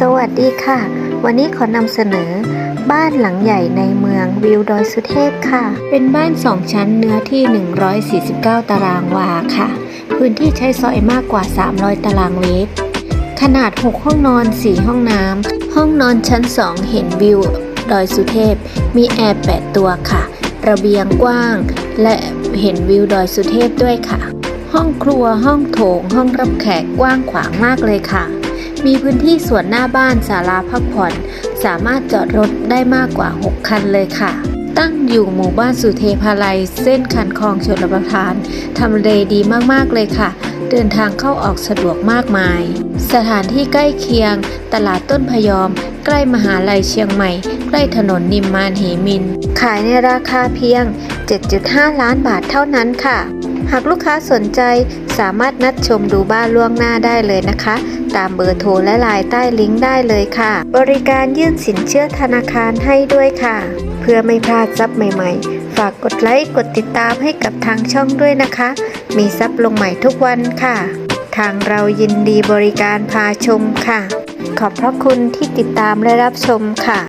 สวัสดีค่ะ วันนี้ขอนำเสนอ บ้านหลังใหญ่ในเมืองวิวดอยสุเทพค่ะ เป็นบ้านสองชั้นเนื้อที่ 149 ตารางวาค่ะ พื้นที่ใช้สอยมากกว่า 300 ตารางเมตร ขนาด 6 ห้องนอน 4 ห้องน้ำห้องนอนชั้น 2 เห็นวิวดอยสุเทพ มีแอร์ 8 ตัวค่ะ ระเบียงกว้าง และเห็นวิวดอยสุเทพด้วยค่ะ ห้องครัวห้องโถง ห้องรับแขกกว้างขวางมากเลยค่ะ มีพื้นที่สวนหน้าบ้านศาลาพักผ่อน สามารถจอดรถได้มากกว่า 6 คันเลยค่ะ ตั้งอยู่หมู่บ้านสุเทพาลัย เส้นคันคลองชลประทานทำเลดีมากๆเลยค่ะ เดินทางเข้าออกสะดวกมากมาย สถานที่ใกล้เคียง ตลาดต้นพยอม ใกล้มหาลัยเชียงใหม่ ใกล้ถนนนิมมานเหมิน ขายในราคาเพียง 7.5 ล้านบาทเท่านั้นค่ะหากลูกค้าสนใจ สามารถนัดชมดูบ้านล่วงหน้าได้เลยนะคะ ตามเบอร์โทรและไลน์ใต้ลิงก์ได้เลยค่ะ บริการยื่นสินเชื่อธนาคารให้ด้วยค่ะ เพื่อไม่พลาดซับใหม่ ๆ ฝากกดไลค์กดติดตามให้กับทางช่องด้วยนะคะ มีซับลงใหม่ทุกวันค่ะ ทางเรายินดีบริการพาชมค่ะ ขอบพระคุณที่ติดตามและรับชมค่ะ